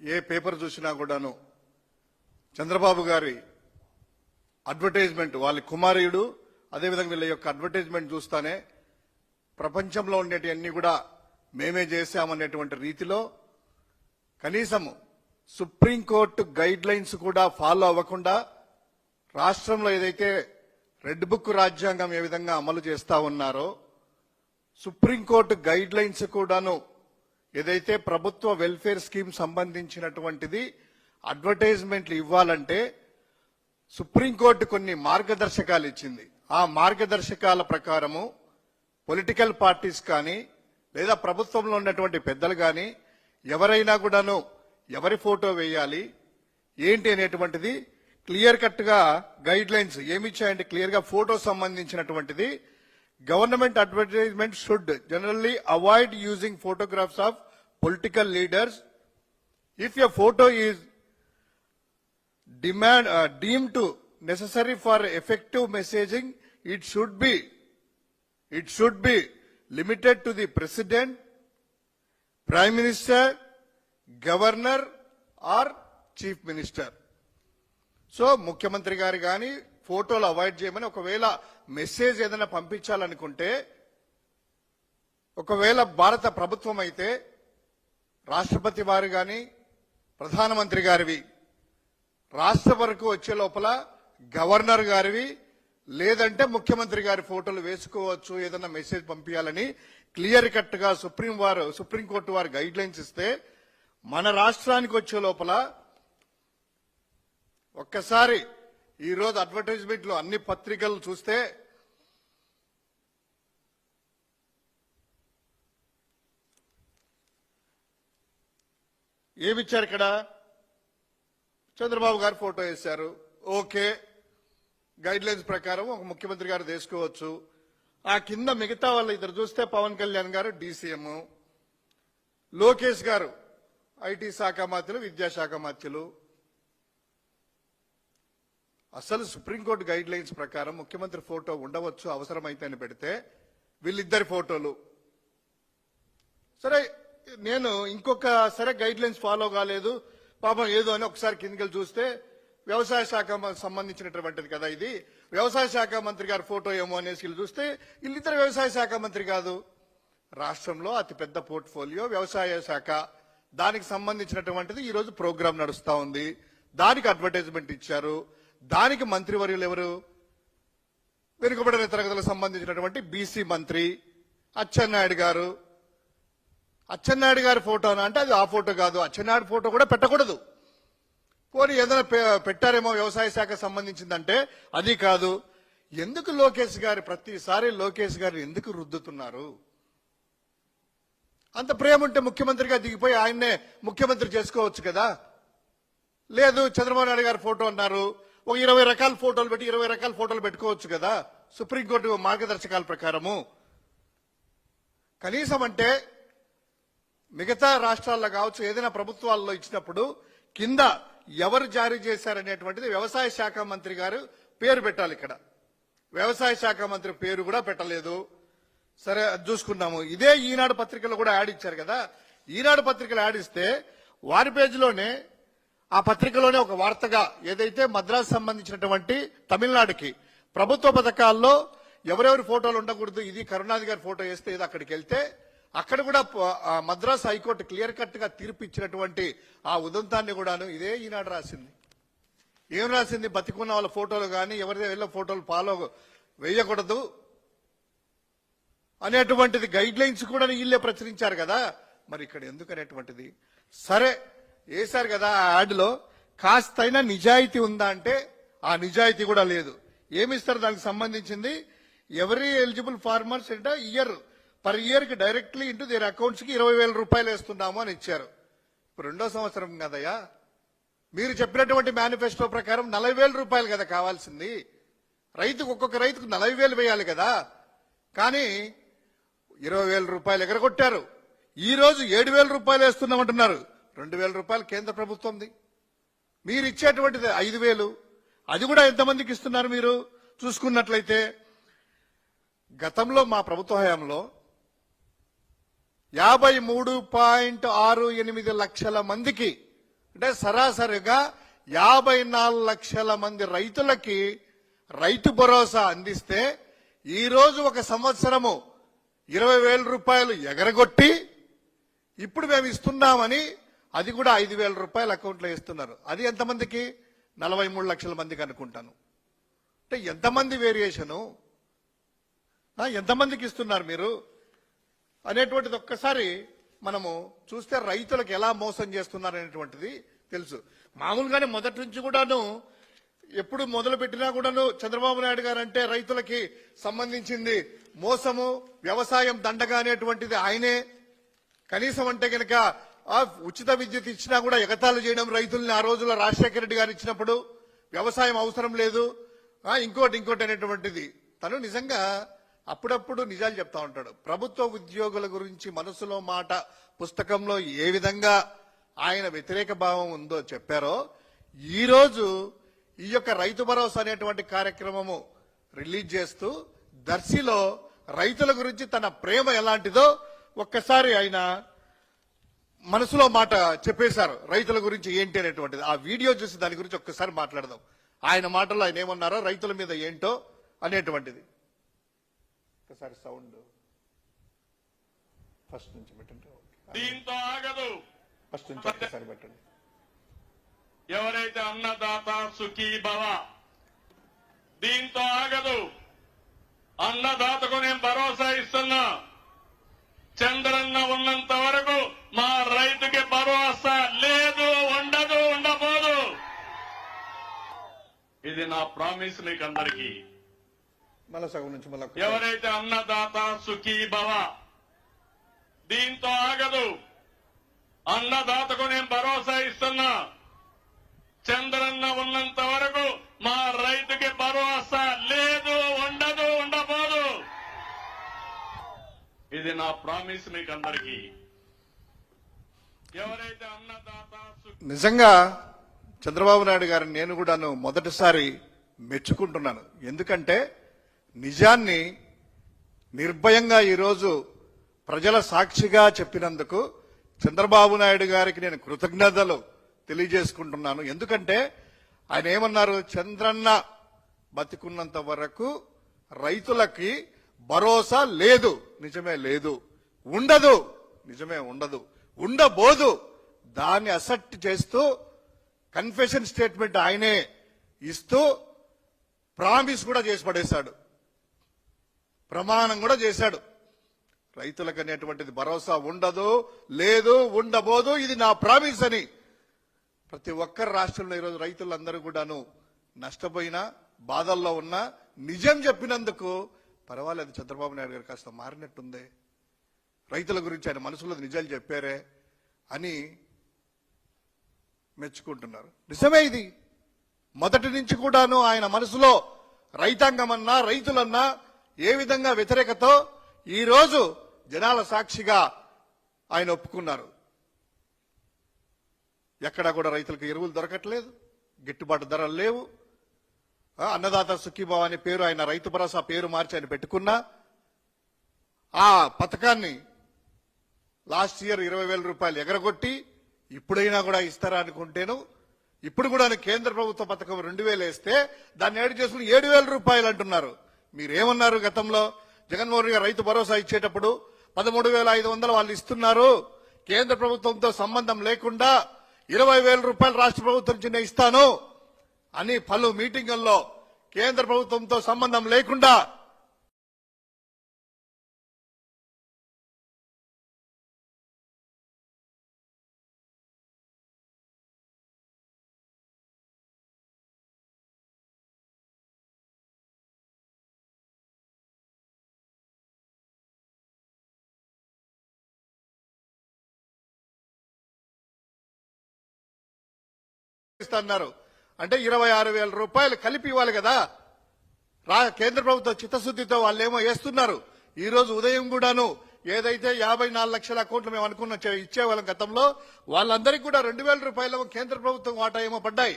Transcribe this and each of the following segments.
ఏ paper చూసినా కూడాను చంద్రబాబు గారి అడ్వర్టైజ్మెంట్ వాళ్ళ కుమారుడు అదేవిధంగా వీళ్ళ యొక్క అడ్వర్టైజ్మెంట్ చూస్తానే ప్రపంచంలో ఉండేటివన్నీ కూడా మేమే చేశామనేటువంటి రీతిలో కనీసం సుప్రీంకోర్టు గైడ్ లైన్స్ కూడా ఫాలో అవ్వకుండా రాష్ట్రంలో ఏదైతే రెడ్ బుక్ రాజ్యాంగం ఏ విధంగా అమలు చేస్తా ఉన్నారో సుప్రీంకోర్టు గైడ్ లైన్స్ కూడాను ఏదైతే ప్రభుత్వ వెల్ఫేర్ స్కీమ్ సంబంధించినటువంటిది అడ్వర్టైజ్మెంట్లు ఇవ్వాలంటే సుప్రీంకోర్టు కొన్ని మార్గదర్శకాలు ఇచ్చింది. ఆ మార్గదర్శకాల ప్రకారము పొలిటికల్ పార్టీస్ కానీ లేదా ప్రభుత్వంలో ఉన్నటువంటి పెద్దలు కానీ ఎవరైనా కూడాను ఎవరి ఫోటో వేయాలి ఏంటి అనేటువంటిది క్లియర్ కట్గా గైడ్ లైన్స్ ఏమిచ్చాయంటే క్లియర్గా ఫోటో సంబంధించినటువంటిది government advertisement should generally avoid using photographs of political leaders if a photo is demand uh, deemed to necessary for effective messaging it should be it should be limited to the president prime minister governor or chief minister so ముఖ్యమంత్రి గారు కానీ ఫోటోలు avoid చేయమని ఒకవేళ message ఏదైనా పంపించాలనుకుంటే ఒకవేళ భారత ప్రభుత్వం అయితే రాష్ట్రపతి వారు కానీ ప్రధానమంత్రి గారివి రాష్ట్ర వరకు వచ్చే లోపల గవర్నర్ గారివి లేదంటే ముఖ్యమంత్రి గారి ఫోటోలు వేసుకోవచ్చు ఏదన్నా మెసేజ్ పంపించాలని క్లియర్ కట్గా సుప్రీం వారు సుప్రీంకోర్టు వారు గైడ్ లైన్స్ ఇస్తే మన రాష్ట్రానికి వచ్చే లోపల ఒక్కసారి ఈరోజు అడ్వర్టైజ్మెంట్లు అన్ని పత్రికలు చూస్తే ఏమిచ్చారు ఇక్కడ? చంద్రబాబు గారు ఫోటో వేశారు. ఓకే. గైడ్ లైన్స్ ప్రకారం ఒక ముఖ్యమంత్రి గారు తీసుకోవచ్చు ఆ కింద మిగతా వాళ్ళు ఇద్దరు చూస్తే పవన్ కళ్యాణ్ గారు డీసీఎం. లోకేష్ గారు ఐటీ శాఖ మాత్రులు విద్యాశాఖ మాత్రులు. అసలు సుప్రీంకోర్టు గైడ్ లైన్స్ ప్రకారం ముఖ్యమంత్రి ఫోటో ఉండవచ్చు అవసరమైతే అని పెడితే వీళ్ళిద్దరి ఫోటోలు. సరే నేను ఇంకొక సరే గైడ్ లైన్స్ ఫాలో కాలేదు పాపం ఏదో అని ఒకసారి కిందకి చూస్తే వ్యవసాయ శాఖ సంబంధించినటువంటిది కదా ఇది. వ్యవసాయ శాఖ మంత్రి గారి ఫోటో ఏమో అనేసి చూస్తే వీళ్ళిద్దరు వ్యవసాయ శాఖ మంత్రి కాదు. రాష్ట్రంలో అతిపెద్ద పోర్ట్ఫోలియో వ్యవసాయ శాఖ. దానికి సంబంధించినటువంటిది ఈరోజు ప్రోగ్రాం నడుస్తూ ఉంది. దానికి అడ్వర్టైజ్మెంట్ ఇచ్చారు. దానికి మంత్రివర్యులు ఎవరు? వెనుకబడిన తరగతులకు సంబంధించినటువంటి బీసీ మంత్రి అచ్చెన్నాయుడు గారు. అచ్చెన్నాయుడు గారి ఫోటోనా అంటే అది ఆ ఫోటో కాదు. అచ్చెన్నాయుడు ఫోటో కూడా పెట్టకూడదు. పోనీ ఏదైనా పెట్టారేమో వ్యవసాయ శాఖ సంబంధించిందంటే అది కాదు. ఎందుకు లోకేష్ గారు ప్రతిసారి లోకేష్ గారిని ఎందుకు రుద్దుతున్నారు? అంత ప్రేమ ఉంటే ముఖ్యమంత్రిగా దిగిపోయి ఆయన్నే ముఖ్యమంత్రి చేసుకోవచ్చు కదా? లేదు చంద్రబాబు నాయుడు గారి ఫోటో అన్నారు. ఒక ఇరవై రకాల ఫోటోలు పెట్టి ఇరవై రకాల ఫోటోలు పెట్టుకోవచ్చు కదా. సుప్రీంకోర్టు మార్గదర్శకాల ప్రకారము. కనీసం అంటే మిగతా రాష్ట్రాల్లో కావచ్చు ఏదైనా ప్రభుత్వాల్లో ఇచ్చినప్పుడు కింద ఎవరు జారీ చేశారనేటువంటిది వ్యవసాయ శాఖ మంత్రి గారు పేరు పెట్టాలి ఇక్కడ. వ్యవసాయ శాఖ మంత్రి పేరు కూడా పెట్టలేదు. సరే అది చూసుకున్నాము ఇదే ఈనాడు పత్రికలో కూడా యాడ్ ఇచ్చారు కదా. ఈనాడు పత్రికలు యాడ్ ఇస్తే వారి పేజీలోనే ఆ పత్రికలోనే ఒక వార్తగా ఏదైతే మద్రాసు సంబంధించినటువంటి తమిళనాడుకి ప్రభుత్వ పథకాల్లో ఎవరెవరి ఫోటోలు ఉండకూడదు ఇది కరుణాది గారి ఫోటో వేస్తే ఇది అక్కడికి వెళ్తే అక్కడ కూడా మద్రాసు హైకోర్టు క్లియర్ కట్గా తీర్పు ఇచ్చినటువంటి ఆ ఉదంతాన్ని కూడాను ఇదే ఈనాడు రాసింది. ఏం రాసింది? బతికున్న వాళ్ళ ఫోటోలు కానీ ఎవరిదే వెళ్ళ ఫోటోలు ఫాలో వేయకూడదు అనేటువంటిది గైడ్ లైన్స్ కూడా వీళ్ళే ప్రచురించారు కదా. మరి ఇక్కడ ఎందుకు అనేటువంటిది సరే వేశారు కదా ఆ యాడ్లో కాస్తైనా నిజాయితీ ఉందా అంటే ఆ నిజాయితీ కూడా లేదు. ఏమిస్తారు దానికి సంబంధించింది? ఎవరీ ఎలిజిబుల్ ఫార్మర్స్ అంటే ఇయర్ పర్ ఇయర్కి డైరెక్ట్లీ ఇంటూ దేర్ అకౌంట్స్కి ఇరవై వేల రూపాయలు వేస్తున్నాము అని ఇచ్చారు. ఇప్పుడు రెండో సంవత్సరం కదయ్యా. మీరు చెప్పినటువంటి మేనిఫెస్టో ప్రకారం నలభై వేల రూపాయలు కదా కావాల్సింది. రైతుకు ఒక్కొక్క రైతుకు నలభై వేలు వేయాలి కదా. కానీ ఇరవై వేల రూపాయలు ఎగరగొట్టారు. ఈ రోజు ఏడు వేల రూపాయలు వేస్తున్నామంటున్నారు. రెండు వేల రూపాయలు కేంద్ర ప్రభుత్వంది. మీరు ఇచ్చేటువంటిది ఐదు వేలు. అది కూడా ఎంతమందికి ఇస్తున్నారు మీరు? చూసుకున్నట్లయితే గతంలో మా ప్రభుత్వ హయాంలో యాభై మూడు పాయింట్ ఆరు ఎనిమిది లక్షల మందికి అంటే సరాసరిగా యాభై నాలుగు లక్షల మంది రైతులకి రైతు భరోసా అందిస్తే ఈరోజు ఒక సంవత్సరము ఇరవై వేల రూపాయలు ఎగరగొట్టి ఇప్పుడు మేము ఇస్తున్నామని అది కూడా ఐదు వేల రూపాయలు అకౌంట్లో ఇస్తున్నారు అది ఎంతమందికి? నలభై మూడు లక్షల మందికి అనుకుంటాను. అంటే ఎంతమంది వేరియేషను ఎంతమందికి ఇస్తున్నారు మీరు? అనేటువంటిది ఒక్కసారి మనము చూస్తే రైతులకు ఎలా మోసం చేస్తున్నారు అనేటువంటిది తెలుసు. మామూలుగానే మొదటి నుంచి కూడాను ఎప్పుడు మొదలు పెట్టినా కూడాను చంద్రబాబు నాయుడు గారు అంటే రైతులకి సంబంధించింది మోసము వ్యవసాయం దండగా అనేటువంటిది ఆయనే. కనీసం అంటే కనుక ఆ ఉచిత విద్యుత్ ఇచ్చినా కూడా ఎగతాళి చేయడం రైతుల్ని ఆ రోజుల్లో రాజశేఖర రెడ్డి గారు ఇచ్చినప్పుడు వ్యవసాయం అవసరం లేదు. ఇంకోటి ఇంకోటి అనేటువంటిది. తను నిజంగా అప్పుడప్పుడు నిజాలు చెప్తా ఉంటాడు. ప్రభుత్వ ఉద్యోగుల గురించి మనసులో మాట పుస్తకంలో ఏ విధంగా ఆయన వ్యతిరేక భావం ఉందో చెప్పారో ఈరోజు ఈ యొక్క రైతు భరోసా అనేటువంటి కార్యక్రమము రిలీజ్ చేస్తూ దర్శిలో రైతుల గురించి తన ప్రేమ ఎలాంటిదో ఒక్కసారి ఆయన మనసులో మాట చెప్పేశారు రైతుల గురించి ఏంటి అనేటువంటిది. ఆ వీడియో చూసి దాని గురించి ఒక్కసారి మాట్లాడదాం. ఆయన మాటల్లో ఆయన ఏమన్నారో రైతుల మీద ఏంటో అనేటువంటిది. ఒకసారి సౌండ్ ఫస్ట్ నుంచి పెట్టండి. దీంతో ఆగదు. ఫస్ట్ నుంచి పెట్టండి. ఎవరైతే అన్నదాత సుఖీ భవ దీంతో ఆగదు. అన్నదాతకు నేను భరోసా ఇస్తున్నా. చంద్రన్న ఉన్నంత వరకు మా రైతుకి భరోసా లేదు ఉండదు ఉండబోదు. ఇది నా ప్రామిస్ మీకు అందరికీ మళ్ళా సగం నుంచి మళ్ళీ. ఎవరైతే అన్నదాత సుఖీ భవ దీంతో ఆగదు. అన్నదాతకు నేను భరోసా ఇస్తున్నా. చంద్రన్న ఉన్నంత వరకు మా రైతుకి భరోసా లేదు ఉండదు ఉండబోదు. ఇది నా ప్రామిస్ మీకు అందరికీ నిజంగా చంద్రబాబు నాయుడు గారిని నేను కూడాను మొదటిసారి మెచ్చుకుంటున్నాను. ఎందుకంటే నిజాన్ని నిర్భయంగా ఈరోజు ప్రజల సాక్షిగా చెప్పినందుకు చంద్రబాబు నాయుడు గారికి నేను కృతజ్ఞతలు తెలియజేసుకుంటున్నాను. ఎందుకంటే ఆయన ఏమన్నారు? చంద్రన్న బతికున్నంత వరకు రైతులకి భరోసా లేదు. నిజమే లేదు. ఉండదు. నిజమే ఉండదు. ఉండబోదు. దాన్ని అసెప్ట్ చేస్తూ కన్ఫెషన్ స్టేట్మెంట్ ఆయనే ఇస్తూ ప్రామిస్ కూడా చేసి పడేశాడు. ప్రమాణం కూడా చేశాడు. రైతులకు అనేటువంటిది భరోసా ఉండదు లేదు ఉండబోదు ఇది నా ప్రామిస్ అని. ప్రతి ఒక్కరు రాష్ట్రంలో ఈరోజు రైతులందరూ కూడాను నష్టపోయినా బాధల్లో ఉన్నా నిజం చెప్పినందుకు పర్వాలేదు చంద్రబాబు నాయుడు గారు కాస్త మారినట్టుంది. రైతుల గురించి ఆయన మనసులో నిజాలు చెప్పారే అని మెచ్చుకుంటున్నారు. నిజమే ఇది. మొదటి నుంచి కూడాను ఆయన మనసులో రైతాంగమన్నా రైతులన్నా ఏ విధంగా వ్యతిరేకతో ఈరోజు జనాల సాక్షిగా ఆయన ఒప్పుకున్నారు. ఎక్కడా కూడా రైతులకు ఎరువులు దొరకట్లేదు గిట్టుబాటు ధరలు లేవు. అన్నదాత సుఖీభావ అనే పేరు ఆయన రైతు భరోసా పేరు మార్చి ఆయన పెట్టుకున్నా. ఆ పథకాన్ని లాస్ట్ ఇయర్ ఇరవై వేల రూపాయలు ఎగరగొట్టి ఇప్పుడైనా కూడా ఇస్తారా అనుకుంటేను ఇప్పుడు కూడా కేంద్ర ప్రభుత్వ పథకం రెండు వేలు వేస్తే దాన్ని ఏడు చేసుకుని ఏడు వేల రూపాయలు అంటున్నారు. మీరేమన్నారు గతంలో? జగన్మోహన్ రెడ్డి రైతు భరోసా ఇచ్చేటప్పుడు పదమూడు వేల ఐదు వందలు వాళ్ళు ఇస్తున్నారు. కేంద్ర ప్రభుత్వంతో సంబంధం లేకుండా ఇరవై వేల రూపాయలు రాష్ట్ర ప్రభుత్వం చిన్న ఇస్తాను అని పలు మీటింగుల్లో కేంద్ర ప్రభుత్వంతో సంబంధం లేకుండా ఇస్తున్నారు అంటే ఇరవై ఆరు వేల రూపాయలు కలిపి ఇవ్వాలి కదా. రా కేంద్ర ప్రభుత్వ చిత్తశుద్ధితో వాళ్ళు ఏమో వేస్తున్నారు. ఈ రోజు ఉదయం కూడాను ఏదైతే యాభై నాలుగు లక్షల అకౌంట్లు మేము అనుకున్న ఇచ్చేవాళ్ళం గతంలో వాళ్ళందరికీ కూడా రెండు వేల రూపాయలు కేంద్ర ప్రభుత్వం వాటా ఏమో పడ్డాయి.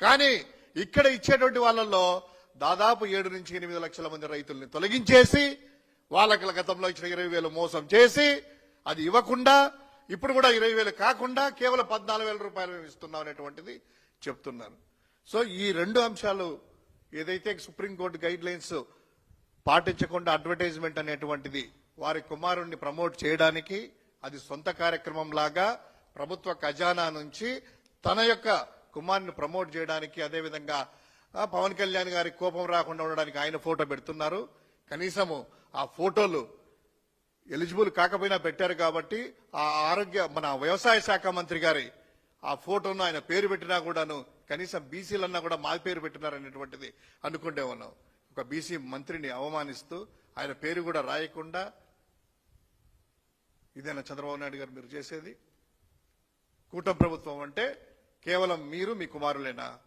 కానీ ఇక్కడ ఇచ్చేటువంటి వాళ్ళల్లో దాదాపు ఏడు నుంచి ఎనిమిది లక్షల మంది రైతుల్ని తొలగించేసి వాళ్ళకి గతంలో ఇచ్చిన ఇరవై వేలు మోసం చేసి అది ఇవ్వకుండా ఇప్పుడు కూడా ఇరవై వేలు కాకుండా కేవలం పద్నాలుగు వేల రూపాయలు మేము ఇస్తున్నాం అనేటువంటిది చెప్తున్నారు. సో ఈ రెండు అంశాలు ఏదైతే సుప్రీంకోర్టు గైడ్ లైన్స్ పాటించకుండా అడ్వర్టైజ్మెంట్ అనేటువంటిది వారి కుమారుణ్ణి ప్రమోట్ చేయడానికి అది సొంత కార్యక్రమం లాగా ప్రభుత్వ ఖజానా నుంచి తన యొక్క కుమారుని ప్రమోట్ చేయడానికి అదేవిధంగా పవన్ కళ్యాణ్ గారి కోపం రాకుండా ఉండడానికి ఆయన ఫోటో పెడుతున్నారు. కనీసము ఆ ఫోటోలు ఎలిజిబుల్ కాకపోయినా పెట్టారు కాబట్టి ఆ ఆరోగ్య మన వ్యవసాయ శాఖ మంత్రి గారి ఆ ఫోటోను ఆయన పేరు పెట్టినా కూడాను కనీసం బీసీలన్నా కూడా మా పేరు పెట్టినారనేటువంటిది అనుకుంటే ఉన్నాం. ఒక బీసీ మంత్రిని అవమానిస్తూ ఆయన పేరు కూడా రాయకుండా ఇదేనా చంద్రబాబు నాయుడు గారు మీరు చేసేది? కూటమి ప్రభుత్వం అంటే కేవలం మీరు మీ కుమారులేనా?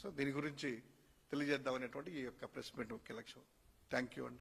సో దీని గురించి తెలియజేద్దామనేటువంటి ఈ యొక్క ప్రెస్ మీట్ ముఖ్య లక్ష్యం. థ్యాంక్ యూ అండి.